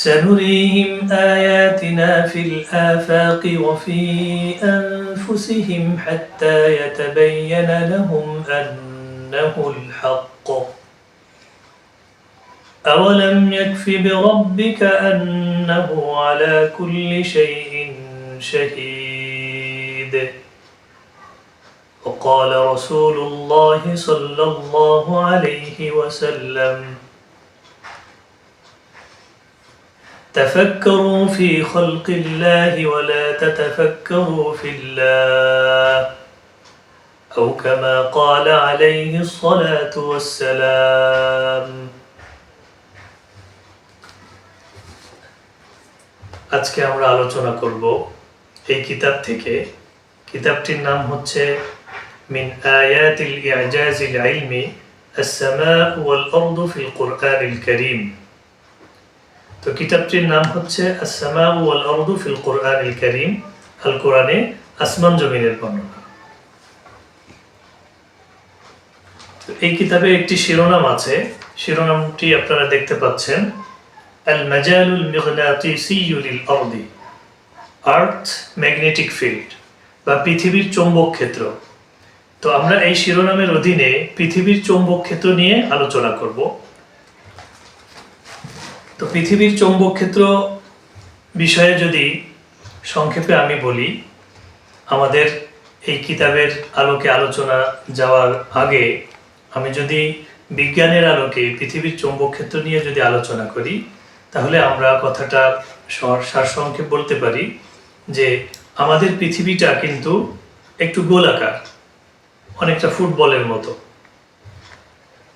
سنريهم آياتنا في الآفاق وفي أنفسهم حتى يتبين لهم أنه الحق. أولم يكف بربك أنه على كل شيء شهيد؟ وقال رسول الله صلى الله عليه وسلم تفكروا في خلق الله ولا تتفكروا في الله أو كما قال عليه الصلاة والسلام আজকে আমরা আলোচনা করব এই কিতাব থেকে কিতাবটির নাম হচ্ছে মিন আয়াতিল ইজাজিল ইলমি السماء والأرض في القرآن الكريم তো কিতাবটির নাম হচ্ছে ফিল কোরআনিল কারীম আল কোরআনে আসমান জমিনের বর্ণনা। এই কিতাবে একটি শিরোনাম আছে, শিরোনামটি আপনারা দেখতে পাচ্ছেন আল মাজালুল মিগনাতিসিয়্যু লিল আরদি, আর্থ ম্যাগনেটিক ফিল্ড, বা পৃথিবীর চৌম্বক ক্ষেত্র। তো আমরা এই শিরোনামের অধীনে পৃথিবীর চৌম্বক ক্ষেত্র নিয়ে আলোচনা করব। তো পৃথিবীর চৌম্বক ক্ষেত্র বিষয়ে যদি সংক্ষেপে আমি বলি, আমাদের এই কিতাবের আলোকে আলোচনা যাওয়ার আগে আমি যদি বিজ্ঞানের আলোকে পৃথিবীর চৌম্বক ক্ষেত্র নিয়ে যদি আলোচনা করি, তাহলে আমরা কথাটা সর- সারসংক্ষেপ বলতে পারি যে আমাদের পৃথিবীটা কিন্তু একটু গোলাকার, অনেকটা ফুটবলের মতো।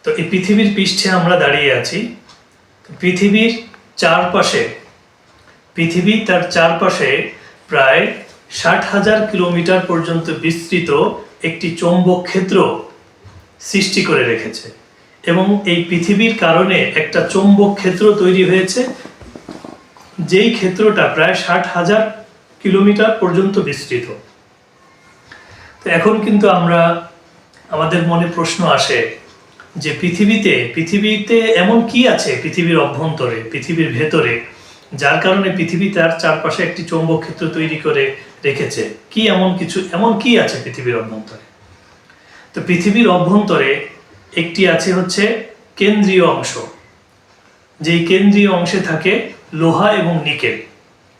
তো এই পৃথিবীর পৃষ্ঠে আমরা দাঁড়িয়ে আছি পৃথিবীর চারপাশে পৃথিবী তার চারপাশে প্রায় ষাট হাজার কিলোমিটার পর্যন্ত বিস্তৃত একটি চৌম্বক ক্ষেত্র সৃষ্টি করে রেখেছে এবং এই পৃথিবীর কারণে একটা চৌম্বক ক্ষেত্র তৈরি হয়েছে, যেই ক্ষেত্রটা প্রায় ষাট হাজার কিলোমিটার পর্যন্ত বিস্তৃত। তো এখন কিন্তু আমরা, আমাদের মনে প্রশ্ন আসে যে পৃথিবীতে পৃথিবীতে এমন কি আছে পৃথিবীর অভ্যন্তরে, পৃথিবীর ভেতরে, যার কারণে পৃথিবী তার চারপাশে একটি চৌম্বক ক্ষেত্র তৈরি করে রেখেছে? কি এমন কিছু, এমন কি আছে পৃথিবীর অভ্যন্তরে? তো পৃথিবীর অভ্যন্তরে একটি আছে হচ্ছে কেন্দ্রীয় অংশ। যেই কেন্দ্রীয় অংশে থাকে লোহা এবং নিকেল।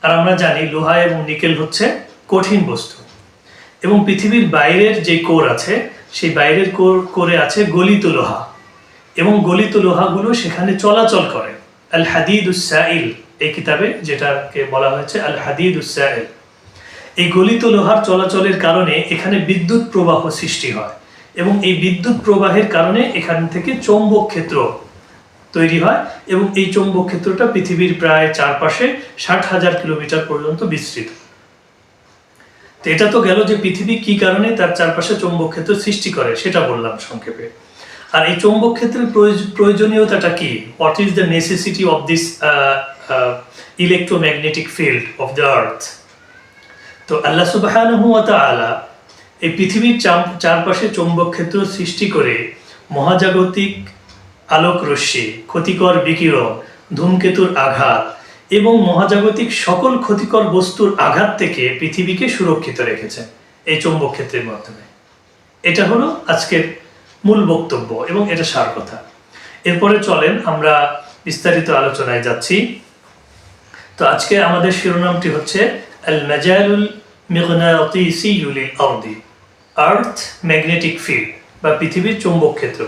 আর আমরা জানি লোহা এবং নিকেল হচ্ছে কঠিন বস্তু। এবং পৃথিবীর বাইরের যে কোর আছে সেই বাইরের কোর কোরে আছে গলিত লোহা। এবং গলিত লোহাগুলো সেখানে চলাচল করে। আল হাদিদ উসাইল এই কিতাবে যেটাকে বলা হয়েছে আল হাদিদ উসাইল এই গলিত লোহার চলাচলের কারণে এখানে বিদ্যুৎ প্রবাহ সৃষ্টি হয় এবং এই বিদ্যুৎ প্রবাহের কারণে এখান থেকে চৌম্বক ক্ষেত্র তৈরি হয় এবং এই চৌম্বক ক্ষেত্রটা পৃথিবীর প্রায় চারপাশে ষাট হাজার কিলোমিটার পর্যন্ত বিস্তৃত। তো এটা তো গেল যে পৃথিবী কি কারণে তার চারপাশে চৌম্বক ক্ষেত্র সৃষ্টি করে, সেটা বললাম সংক্ষেপে। আর এই চৌম্বক ক্ষেত্রের প্রয়োজ- প্রয়োজনীয়তাটা কি? What is the necessity of this electromagnetic field of the earth তো আল্লাহ তাআলা এই পৃথিবীর চারপাশে চৌম্বক ক্ষেত্র সৃষ্টি করে মহাজাগতিক আলোক রশ্মি ক্ষতিকর বিকিরণ, ধূমকেতুর আঘাত এবং মহাজাগতিক সকল ক্ষতিকর বস্তুর আঘাত থেকে পৃথিবীকে সুরক্ষিত রেখেছেন এই চৌম্বক ক্ষেত্রের মাধ্যমে। এটা হলো আজকের মূল বক্তব্য এবং এটা সার কথা। এরপরে চলেন আমরা বিস্তারিত আলোচনায় যাচ্ছি। তো আজকে আমাদের শিরোনামটি হচ্ছে আর্থ ম্যাগনেটিক ফিল্ড বা পৃথিবীর চৌম্বক ক্ষেত্র।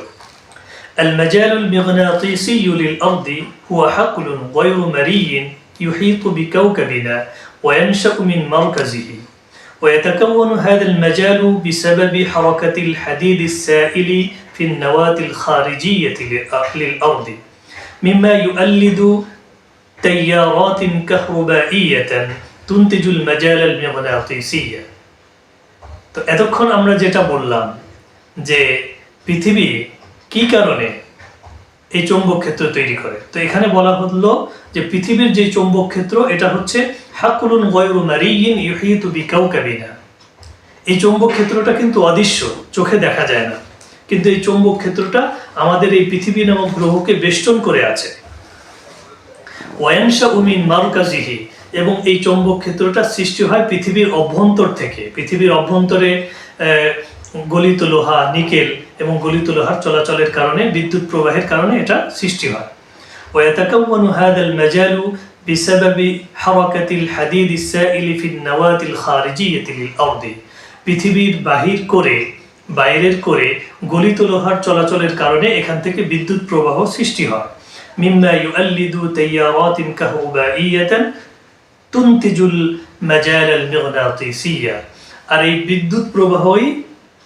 المجال المغناطيسي للأرض هو حقل غير مري يحيط بكوكبنا وينشأ من مركزه ويتكون هذا المجال بسبب حركة الحديد السائل في النواة الخارجية للأرض مما يؤلد تيارات كهربائية تنتج المجال المغناطيسية তো এতক্ষণ আমরা যেটা বললাম যে পৃথিবী কি কারণে এই চৌম্বক ক্ষেত্র তৈরি করে? তো এখানে বলা হলো যে পৃথিবীর যে চৌম্বক ক্ষেত্র, এটা হচ্ছে হাকুলুন বিকাউকাবিনা। এই চৌম্বক ক্ষেত্রটা কিন্তু অদৃশ্য, চোখে দেখা যায় না। কিন্তু এই চৌম্বক ক্ষেত্রটা আমাদের এই পৃথিবী নামক গ্রহকে বেষ্টন করে আছে। ওয়ানসা উমিন মারকাজিহি, এবং এই চৌম্বক ক্ষেত্রটা সৃষ্টি হয় পৃথিবীর অভ্যন্তর থেকে। পৃথিবীর অভ্যন্তরে গলিত লোহা, নিকেল এবং গলিত লোহার চলাচলের কারণে বিদ্যুৎ প্রবাহের কারণে এটা সৃষ্টি হয় ويتكون هذا المجال بسبب حركة الحديد السائل في النواة الخارجية للأرض পৃথিবীর বাহির করে বাইরের করে গলিত লোহার চলাচলের কারণে এখান থেকে বিদ্যুৎ প্রবাহ সৃষ্টি হয় মিম্মা ইউআল্লিদু তাইয়ারাতিন কাহরবাইয়াতান তুনতিজুল মাজাল আল মিগনাতিসিয়া আর এই বিদ্যুৎ প্রবাহই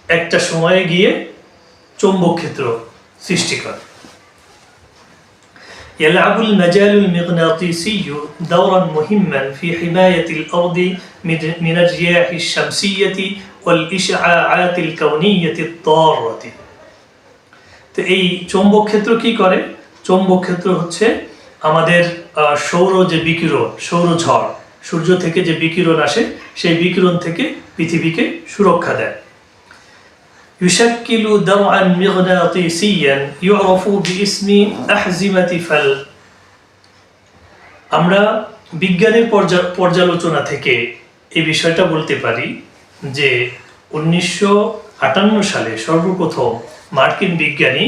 একটা সময়ে গিয়ে চৌম্বক ক্ষেত্র সৃষ্টি করে يلعب المجال المغناطيسي دورا مهما في حماية الأرض من- من الرياح الشمسية والإشعاعات الكونية الضارة তো এই চৌম্বক ক্ষেত্র কি করে চৌম্বক ক্ষেত্র হচ্ছে আমাদের আহ, সৌর যে বিকিরণ সৌর ঝড় সূর্য থেকে যে বিকিরণ আসে সেই বিকিরণ থেকে পৃথিবীকে সুরক্ষা দেয় يشكل درعا مغناطيسيا يعرف باسم أحزمة فل আমরা বিজ্ঞানের পর্যা- পর্যালোচনা থেকে এই বিষয়টা বলতে পারি যে উনিশশো আটান্ন সালে সর্বপ্রথম মার্কিন বিজ্ঞানী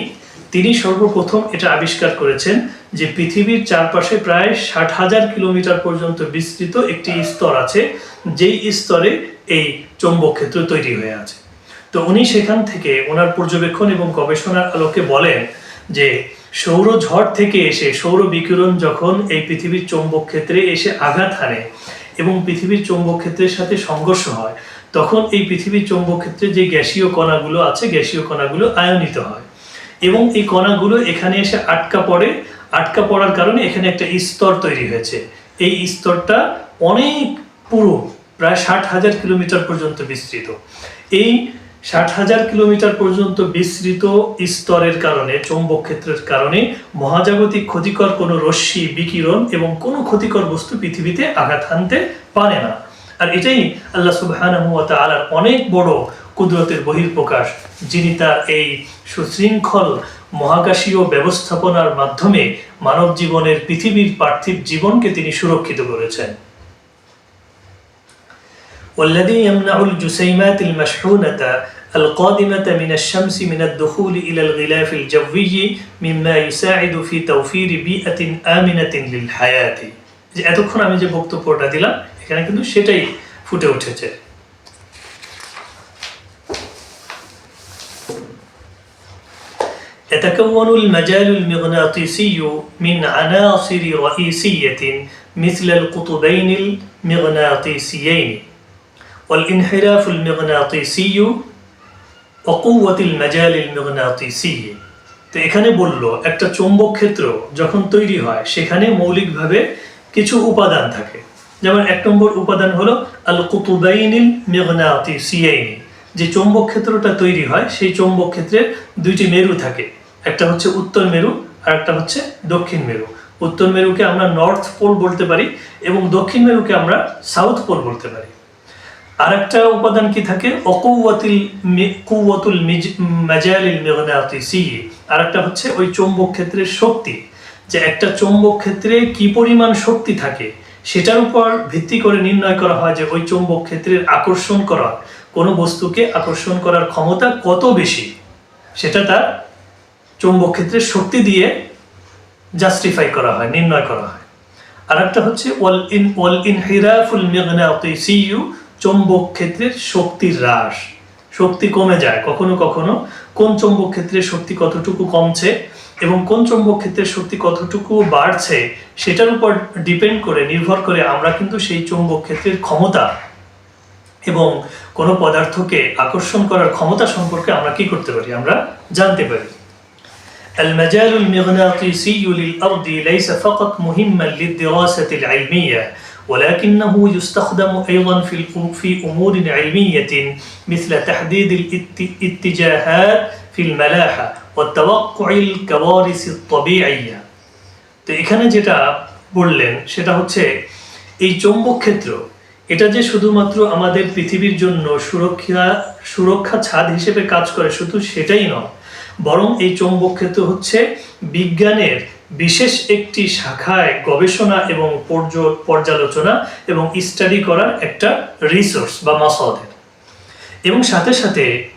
তিনি সর্বপ্রথম এটা আবিষ্কার করেছেন যে পৃথিবীর চারপাশে প্রায় ষাট হাজার কিলোমিটার পর্যন্ত বিস্তৃত একটি স্তর আছে যেই স্তরে এই চৌম্বক ক্ষেত্র তৈরি হয়ে আছে তো উনি সেখান থেকে ওনার পর্যবেক্ষণ এবং গবেষণার আলোকে বলেন যে সৌর ঝড় থেকে এসে সৌর বিকিরণ যখন এই পৃথিবীর চৌম্বক ক্ষেত্রে এসে আঘাত হানে এবং পৃথিবীর চৌম্বক ক্ষেত্রের সাথে সংঘর্ষ হয়, তখন এই পৃথিবীর চৌম্বক ক্ষেত্রে যে গ্যাসীয় কণাগুলো আছে, গ্যাসীয় কণাগুলো আয়নিত হয় এবং এই কণাগুলো এখানে এসে আটকা পড়ে। আটকা পড়ার কারণে এখানে একটা স্তর তৈরি হয়েছে। এই স্তরটা অনেক পুরো, প্রায় ষাট হাজার কিলোমিটার পর্যন্ত বিস্তৃত। এই ষাট হাজার কিলোমিটার পর্যন্ত বিস্তৃত স্তরের কারণে, চৌম্বক ক্ষেত্রের কারণে মহাজাগতিক ক্ষতিকর কোনো রশ্মি, বিকিরণ এবং কোনো ক্ষতিকর বস্তু পৃথিবীতে আঘাত হানতে পারে না। আর এটাই আল্লাহ সুবহানাহু ওয়া তাআলার অনেক বড় কুদরতের বহির্প্রকাশ যিনি তার এই সুশৃঙ্খল মহাকাশীয় ব্যবস্থাপনার মাধ্যমে মানব জীবনের পৃথিবীর পার্থিব জীবনকে তিনি সুরক্ষিত করেছেন। والذي يمنع الجسيمات المشحونة القادمة من الشمس من الدخول إلى الغلاف الجوي مما يساعد في توفير بيئة آمنة للحياة যে এতক্ষণ আমি যে বক্তব্যটা দিলাম এখানে কিন্তু সেটাই ফুটে উঠেছে يتكون المجال المغناطيسي من عناصر رئيسية مثل القطبين المغناطيسيين والانحراف المغناطيسي وقوة المجال المغناطيسي তো এখানে বলল একটা চৌম্বক ক্ষেত্র যখন তৈরি হয় সেখানে মৌলিকভাবে কিছু উপাদান থাকে যেমন এক নম্বর উপাদান হলো আল কুতুবাইনিল মেঘনাতিসিয়াইনি যে চৌম্বক ক্ষেত্রটা তৈরি হয় সেই চৌম্বক ক্ষেত্রের দুইটি মেরু থাকে একটা হচ্ছে উত্তর মেরু আর একটা হচ্ছে দক্ষিণ মেরু উত্তর মেরুকে আমরা নর্থ পোল বলতে পারি এবং দক্ষিণ মেরুকে আমরা সাউথ পোল বলতে পারি আরেকটা উপাদান কি থাকে? অকৌয়াতিল মিজ- মাজালিল মেগনাতিসি আরেকটা হচ্ছে ওই চৌম্বক ক্ষেত্রের শক্তি। যে একটা চৌম্বক ক্ষেত্রে কি পরিমাণ শক্তি থাকে, সেটার উপর ভিত্তি করে নির্ণয় করা হয় যে ওই চৌম্বক ক্ষেত্রের আকর্ষণ করা, কোনো বস্তুকে আকর্ষণ করার ক্ষমতা কত বেশি, সেটা তার চৌম্বক ক্ষেত্রের শক্তি দিয়ে জাস্টিফাই করা হয়, নির্ণয় করা হয়। আর একটা হচ্ছে ওয়াল ইন, ওয়াল ইনহিরাফুল মিগনাতিসিয়ু চৌম্বক ক্ষেত্রের শক্তির হ্রাস শক্তি কমে যায় কখনো কখনো কোন চৌম্বক ক্ষেত্রের শক্তি কতটুকু কমছে এবং কোন চৌম্বক ক্ষেত্রের শক্তি কতটুকু বাড়ছে সেটার উপর ডিপেন্ড করে নির্ভর করে আমরা কিন্তু সেই চৌম্বক ক্ষেত্রের ক্ষমতা এবং কোনো পদার্থকে আকর্ষণ করার ক্ষমতা সম্পর্কে আমরা কি করতে পারি আমরা জানতে পারি المجال المغناطيسي للأرض ليس فقط مهما للدراسة العلمية ولكنه يستخدم أيضا في الأم- في أمور علمية مثل تحديد الاتجاهات في الملاحة وتوقع الكوارث الطبيعية তো এখানে যেটা বললেন সেটা হচ্ছে এই চৌম্বক ক্ষেত্র এটা যে শুধুমাত্র আমাদের পৃথিবীর জন্য সুরক্ষা সুরক্ষা ছাদ হিসেবে কাজ করে শুধু সেটাই নয় বরং এই চৌম্বক ক্ষেত্র হচ্ছে বিজ্ঞানের বিশেষ একটি শাখায় গবেষণা এবং পর্য- পর্যালোচনা এবং স্টাডি করার একটা রিসোর্স বা মাসদের এবং সাথে সাথে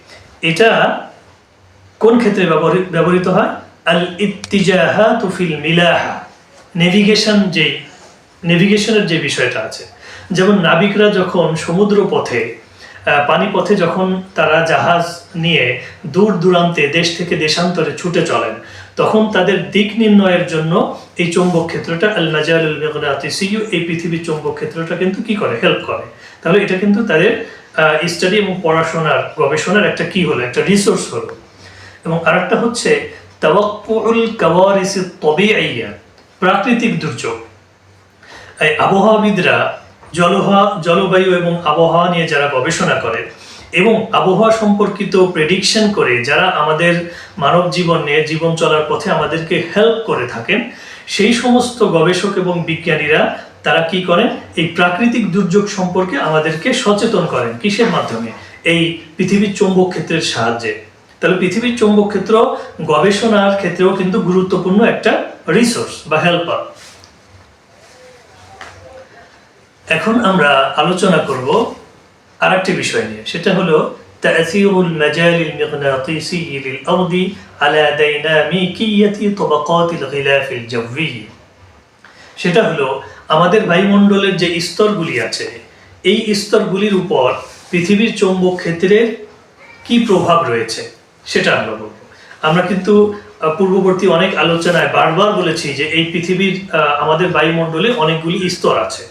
এটা কোন ক্ষেত্রে ব্যবহৃ- ব্যবহৃত হয়? আল ইত্তিজাহাত তুফিল মিলাহা। নেভিগেশন যে নেভিগেশনের যে বিষয়টা আছে। যেমন নাবিকরা যখন সমুদ্র পথে পানিপথে যখন তারা জাহাজ নিয়ে দূর দূরান্তে দেশ থেকে দেশান্তরে ছুটে চলেন তখন তাদের দিক নির্ণয়ের জন্য এই চৌম্বক ক্ষেত্রটা আল নাজারুল মেঘনাতিসিউ এই পৃথিবীর চৌম্বক ক্ষেত্রটা কিন্তু কি করে? হেল্প করে। তাহলে এটা কিন্তু তাদের স্টাডি এবং পড়াশোনার, গবেষণার একটা কি হলো? একটা রিসোর্স হলো। এবং আরেকটা হচ্ছে কাওয়ারিসি তবিআইয়া প্রাকৃতিক দুর্যোগ। আবহাওয়াবিদরা জলহা, জলবায়ু এবং আবহাওয়া নিয়ে যারা গবেষণা করে এবং আবহাওয়া সম্পর্কিত প্রেডিকশন করে যারা আমাদের মানব জীবন জীবন চলার পথে আমাদেরকে হেল্প করে থাকেন, সেই সমস্ত গবেষক এবং বিজ্ঞানীরা তারা কি করেন? এই প্রাকৃতিক দুর্যোগ সম্পর্কে আমাদেরকে সচেতন করেন। কিসের মাধ্যমে? এই পৃথিবীর চৌম্বক ক্ষেত্রের সাহায্যে। তাহলে পৃথিবীর চৌম্বক ক্ষেত্র গবেষণার ক্ষেত্রেও কিন্তু গুরুত্বপূর্ণ একটা রিসোর্স বা হেল্পার এখন আমরা আলোচনা করব আরেকটি বিষয় নিয়ে সেটা হলো تأثير المجال المغناطيسي للأرض على ديناميكية طبقات الغلاف الجوي সেটা হলো আমাদের বায়ুমণ্ডলের যে স্তরগুলি আছে এই স্তরগুলির উপর পৃথিবীর চৌম্বক ক্ষেত্রের কি প্রভাব রয়েছে সেটা আমরা বলবো আমরা কিন্তু আহ, পূর্ববর্তী অনেক আলোচনায় বারবার বলেছি যে এই পৃথিবীর আহ, আমাদের বায়ুমণ্ডলে অনেকগুলি স্তর আছে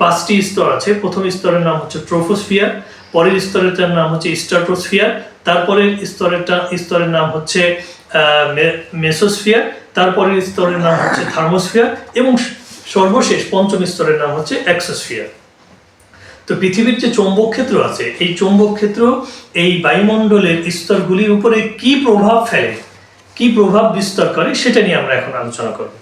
পাঁচটি স্তর আছে। প্রথম স্তরের নাম হচ্ছে ট্রোফোস্ফিয়ার, পরের স্তরেরটার নাম হচ্ছে স্ট্রাটোস্ফিয়ার তারপরের স্তরেরটা, স্তরের নাম হচ্ছে মেসোস্ফিয়ার তারপরের স্তরের নাম হচ্ছে থার্মোস্ফিয়ার এবং সর্বশেষ পঞ্চম স্তরের নাম হচ্ছে এক্সোস্ফিয়ার। তো পৃথিবীর যে চৌম্বক ক্ষেত্র আছে, এই চৌম্বক ক্ষেত্র, এই বায়ুমণ্ডলের স্তরগুলির উপরে কি প্রভাব ফেলে, কি প্রভাব বিস্তার করে, সেটা নিয়ে আমরা এখন আলোচনা করব।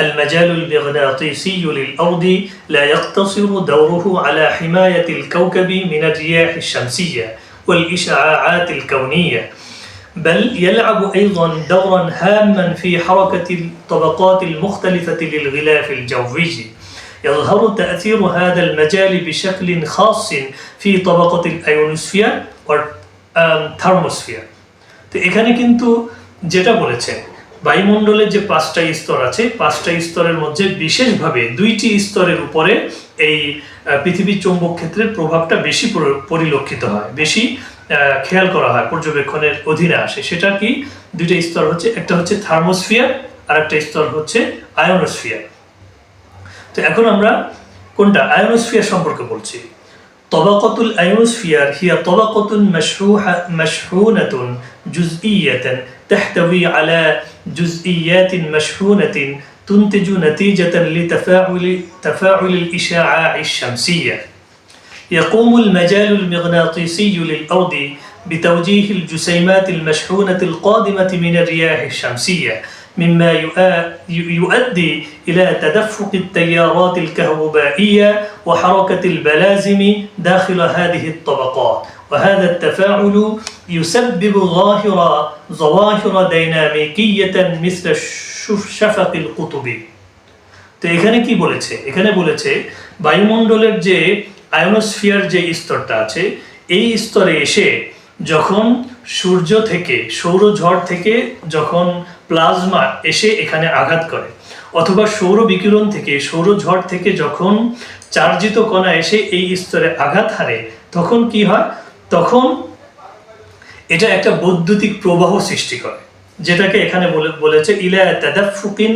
المجال المغناطيسي للأرض لا يقتصر دوره على حماية الكوكب من الرياح الشمسية والإشعاعات الكونية بل يلعب أيضا دورا هاما في حركة الطبقات المختلفة للغلاف الجوي يظهر تأثير هذا المجال بشكل خاص في طبقة الأيونوسفير والثرموسفير তো এখানে কিন্তু যেটা বলেছেন বায়ুমণ্ডলের যে পাঁচটা স্তর আছে, পাঁচটা স্তরের মধ্যে বিশেষভাবে দুইটি স্তরের উপরে এই পৃথিবীর চৌম্বক ক্ষেত্রের প্রভাবটা বেশি পরিলক্ষিত হয়, বেশি খেয়াল করা হয়, পর্যবেক্ষণের অধীনে আসে। সেটা কি? দুইটা স্তর হচ্ছে, একটা হচ্ছে থার্মোস্ফিয়ার আর একটা স্তর হচ্ছে আয়োনোস্ফিয়ার। তো এখন আমরা কোনটা? আয়োনোস্ফিয়ার সম্পর্কে বলছি। তবাকতুল আয়োনোস্ফিয়ার হিয়া তবাকতুল তবাকতুন মাসরুহা মাসরুনাতুন জুজইয়াতান। تحتوي على جزئيات مشحونة تنتج نتيجة لتفاعل تفاعل الإشعاع الشمسية. يقوم المجال المغناطيسي للأرض بتوجيه الجسيمات المشحونة القادمة من الرياح الشمسية مما يؤ- يؤدي إلى تدفق التيارات الكهربائية وحركة البلازم داخل هذه الطبقات. وهذا التفاعل يسبب ظاهرة ظواهر ديناميكية مثل الشف- شفق القطب তো এখানে কি বলেছে এখানে বলেছে বায়ুমণ্ডলের যে আয়োনোস্ফিয়ার যে স্তরটা আছে এই স্তরে এসে যখন সূর্য থেকে সৌরঝড় থেকে যখন প্লাজমা এসে এখানে আঘাত করে অথবা সৌর বিকিরণ থেকে সৌরঝড় থেকে যখন চার্জিত কণা এসে এই স্তরে আঘাত হারে তখন কি হয় তখন এটা একটা বৈদ্যুতিক প্রবাহ সৃষ্টি করে, যেটাকে এখানে বলেছে, ইলা তাদাফুকিন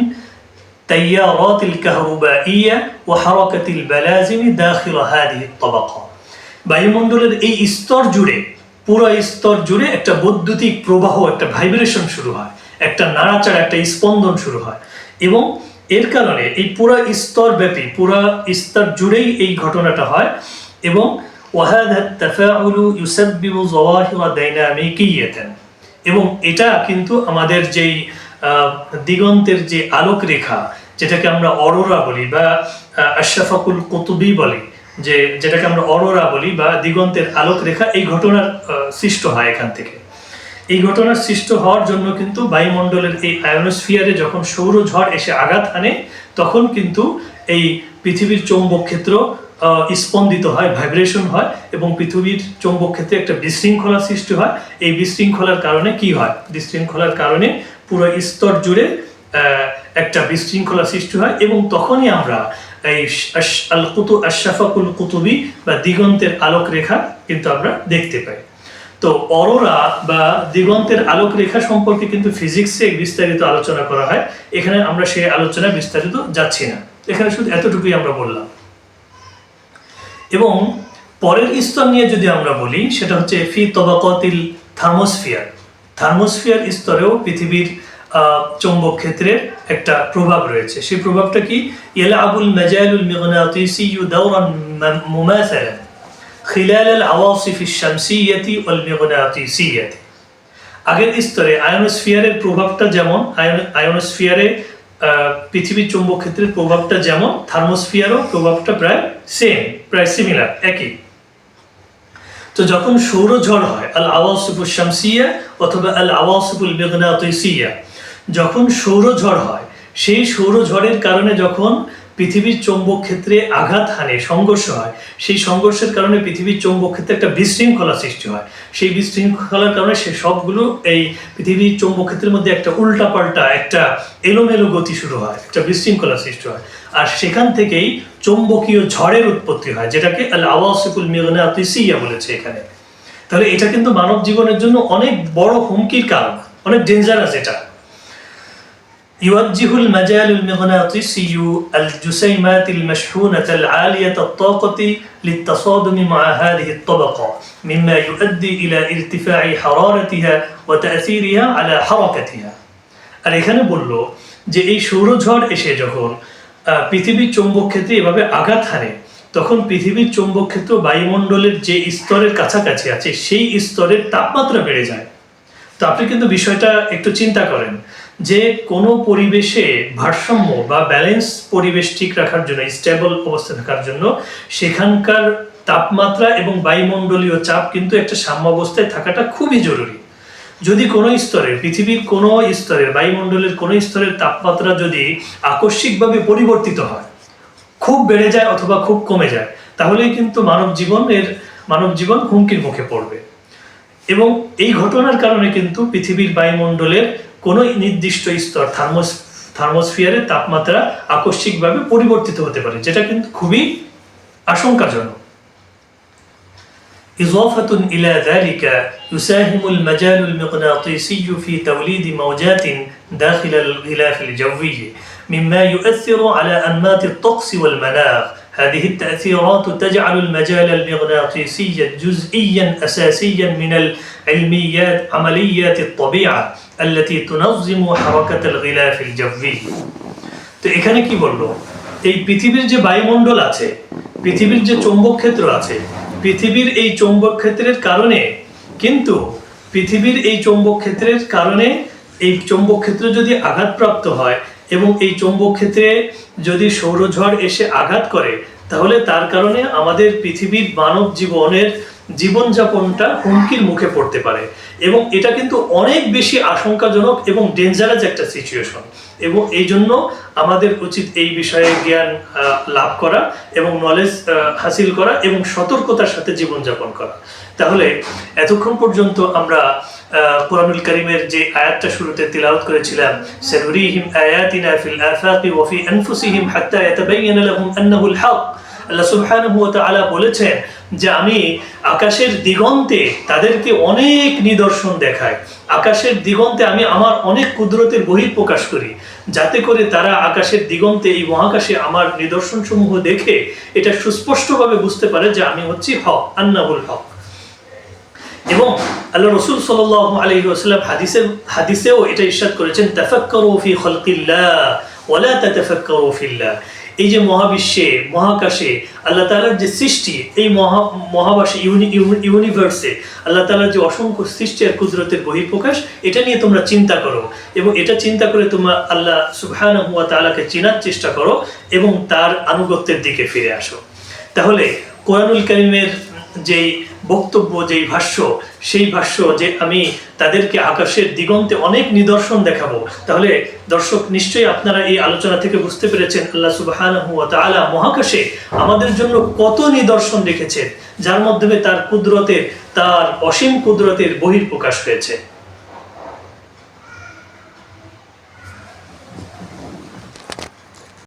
তাইয়ারাত আল কাহরুবাইয়া ওয়া হারাকাত আল বালাজিম দাখিল হাদিহি তাবাকা বায়ুমণ্ডলের এই স্তর জুড়ে, পুরো স্তর জুড়ে একটা বৈদ্যুতিক প্রবাহ, একটা ভাইব্রেশন শুরু হয়, একটা নাড়াচাড়া, একটা স্পন্দন শুরু হয় এবং এর কারণে এই পুরা স্তর ব্যাপী, পুরা স্তর জুড়েই এই ঘটনাটা হয় এবং وهذا التفاعل يسبب ظواهر ডাইনামিকিয়াত এবং এটা কিন্তু আমাদের যেই দিগন্তের যে আলোকরেখা, যেটাকে আমরা অরোরা বলি বা আশরাফাকুল কুতুবি বলি, যে, যেটাকে আমরা অরোরা বলি বা দিগন্তের আলোকরেখা, এই ঘটনার সৃষ্ট হয় এখান থেকে। এই ঘটনার সৃষ্ট হওয়ার জন্য কিন্তু বায়ুমণ্ডলের এই আয়োনোস্ফিয়ারে যখন সৌরঝড় এসে আঘাত আনে তখন কিন্তু এই পৃথিবীর চৌম্বক ক্ষেত্র স্পন্দিত হয় ভাইব্রেশন হয় এবং পৃথিবীর চৌম্বক ক্ষেত্রে একটা বিশৃঙ্খলা সৃষ্টি হয়। এই বিশৃঙ্খলার কারণে কি হয়? বিশৃঙ্খলার কারণে পুরো স্তর জুড়ে একটা বিশৃঙ্খলা সৃষ্টি হয় এবং তখনই আমরা এই আল কুতু আশরাফাকুল কুতুবি বা দিগন্তের আলোক রেখা কিন্তু আমরা দেখতে পাই। তো অরোরা বা দিগন্তের আলোক রেখা সম্পর্কে কিন্তু ফিজিক্সে বিস্তারিত আলোচনা করা হয়। এখানে আমরা সেই আলোচনায় বিস্তারিত যাচ্ছি না। এখানে শুধু এতটুকুই আমরা বললাম। এবং পরের স্তর নিয়ে যদি আমরা বলি, সেটা হচ্ছে ফি তবাকতিল থার্মোস্ফিয়ার। থার্মোস্ফিয়ার স্তরেও পৃথিবীর চৌম্বক ক্ষেত্রের একটা প্রভাব রয়েছে। সেই প্রভাবটা কি? ইয়ালাবুল মাজালুল মিগনাতিসিয়ু দাওরান ম- মুমাসালান খিলাল আল আওয়াসিফ শামসিয়াতি ওয়াল মিগনাতিসিয়াতি। আগের স্তরে আয়োনোস্ফিয়ারের প্রভাবটা যেমন, আয়ন- আয়োনোস্ফিয়ারে পৃথিবীর চৌম্বক ক্ষেত্রের প্রভাবটা যেমন, থার্মোস্ফিয়ারও প্রভাবটা প্রায় সেম প্রায় সিমিলার একই। তো যখন সৌরঝড় হয় আল আওয়াসিফুল শামসিয়া অথবা আল আওয়াসিফুল মেঘনাতইসিয়া যখন সৌরঝড় হয়, সেই সৌরঝড়ের কারণে যখন পৃথিবীর চৌম্বক ক্ষেত্রে আঘাত হানে সংঘর্ষ হয়, সেই সংঘর্ষের কারণে পৃথিবীর চৌম্বক ক্ষেত্রে একটা বিশৃঙ্খলা সৃষ্টি হয়। সেই বিশৃঙ্খলার কারণে সে সবগুলো এই পৃথিবীর চৌম্বক ক্ষেত্রের মধ্যে একটা উল্টাপাল্টা, একটা এলোমেলো গতি শুরু হয়, একটা বিশৃঙ্খলা সৃষ্টি হয়। আর সেখান থেকেই চৌম্বকীয় ঝড়ের উৎপত্তি হয়, যেটাকে আল আওয়াসিফুল মেঘনাতিসিয়া বলেছে এখানে। তাহলে এটা কিন্তু মানব জীবনের জন্য অনেক বড় হুমকির কারণ, অনেক ডেঞ্জারাস এটা। يوجه المجال المغناطيسي الجسيمات المشحونة العالية الطاقة للتصادم مع هذه الطبقة مما يؤدي إلى ارتفاع حرارتها وتأثيرها على حركتها আর এখানে বললো যে এই সৌরঝড় এসে যখন আহ, পৃথিবীর চৌম্বক ক্ষেত্রে এভাবে আঘাত হানে তখন পৃথিবীর চৌম্বক ক্ষেত্র বায়ুমণ্ডলের যে স্তরের কাছাকাছি আছে সেই স্তরের তাপমাত্রা বেড়ে যায় তো আপনি কিন্তু বিষয়টা একটু চিন্তা করেন যে কোনো পরিবেশে ভারসাম্য বা ব্যালেন্স পরিবেশ ঠিক রাখার জন্য স্টেবল অবস্থা থাকার জন্য, সেখানকার তাপমাত্রা এবং বায়ুমণ্ডলীয় চাপ কিন্তু একটা সাম্যাবস্থায় থাকাটা খুবই জরুরি। যদি কোনো স্তরে, পৃথিবীর কোনো স্তরের বায়ুমণ্ডলের কোনো স্তরের তাপমাত্রা যদি আকস্মিকভাবে পরিবর্তিত হয়, খুব বেড়ে যায় অথবা খুব কমে যায়, তাহলেই কিন্তু মানব জীবনের, মানব জীবন হুমকির মুখে পড়বে। এবং এই ঘটনার কারণে কিন্তু পৃথিবীর বায়ুমণ্ডলের কোনো নির্দিষ্ট স্তর থার্মোস থার্মোস্ফিয়ারের তাপমাত্রা আকস্মিকভাবে পরিবর্তিত হতে পারে যেটা কিন্তু খুবই আশঙ্কাজনক إضافة إلى ذلك يساهم المجال المغناطيسي في توليد موجات داخل الغلاف الجوي مما يؤثر على أنماط الطقس والمناخ هذه التأثيرات تجعل المجال المغناطيسي جزئيا أساسيا من العلميات عمليات الطبيعة التي تنظم حركة الغلاف الجوي তো এখানে কি বললো এই পৃথিবীর যে বায়ুমণ্ডল আছে পৃথিবীর যে চৌম্বক ক্ষেত্র আছে পৃথিবীর এই চৌম্বক ক্ষেত্রের কারণে কিন্তু পৃথিবীর এই চৌম্বক ক্ষেত্রের কারণে এই চৌম্বক ক্ষেত্র যদি আঘাতপ্রাপ্ত হয় এবং এই চৌম্বক ক্ষেত্রে যদি সৌরঝড় এসে আঘাত করে, তাহলে তার কারণে আমাদের পৃথিবীর মানব জীবনের জীবনযাপনটা হুমকির মুখে পড়তে পারে। এবং এটা কিন্তু অনেক বেশি আশঙ্কাজনক এবং ডেঞ্জারাস একটা সিচুয়েশন এবং এই জন্য আমাদের উচিত এই বিষয়ে জ্ঞান লাভ করা এবং নলেজ হাসিল করা এবং সতর্কতার সাথে জীবনযাপন করা। তাহলে এতক্ষণ পর্যন্ত আমরা কোরআনুল করিমের যে আয়াতটা শুরুতে তিলাওয়াত করেছিলাম, সানুরিহিম আয়াতিনা ফিল আফাকি ওয়া ফি আনফুসিহিম হাত্তা ইয়াতাবাyyana লাহুম আন্নাহুল হক। আল্লাহ সুবহানাহু ওয়া তাআলা বলেছেন যে আমি আকাশের দিগন্তে তাদেরকে অনেক নিদর্শন দেখাই। আকাশের দিগন্তে আমি আমার অনেক কুদরতের বহির প্রকাশ করি, যাতে করে তারা আকাশের দিগন্তে এই মহাকাশে আমার নিদর্শন সমূহ দেখে এটা সুস্পষ্টভাবে বুঝতে পারে যে আমি হচ্ছি হক, আন্নাহুল হক। এবং আল্লাহ রসুল সাল্লাহ আলহি আসাল্লাম হাদিসে, হাদিসেও এটা ইরশাদ করেছেন, তাফাক্কারু ফি খলকিল্লাহ ওয়ালা তাতাফাক্কারু ফিল্লাহ। এই যে মহাবিশ্বে, মহাকাশে আল্লাহ তাআলার যে সৃষ্টি, এই মহা, মহাবাসে ইউনি, ইউনিভার্সে আল্লাহ তাআলার যে অসংখ্য সৃষ্টি আর কুদরতের বহিঃপ্রকাশ, এটা নিয়ে তোমরা চিন্তা করো এবং এটা চিন্তা করে তোমরা আল্লাহ সুবহানাহু ওয়া তাআলাকে চেনার চেষ্টা করো এবং তার আনুগত্যের দিকে ফিরে আসো। তাহলে কোরআনুল করিমের যেই বক্তব্য, যেই ভাষ্য, সেই ভাষ্য যে আমি তাদেরকে আকাশের দিগন্তে অনেক নিদর্শন দেখাবো। তাহলে দর্শক, নিশ্চয়ই আপনারা এই আলোচনা থেকে বুঝতে পেরেছেন আল্লাহ তাআলা মহাকাশে আমাদের জন্য কত নিদর্শন রেখেছেন, যার মাধ্যমে তার কুদরতের, তার অসীম কুদরতের বহির প্রকাশ হয়েছে।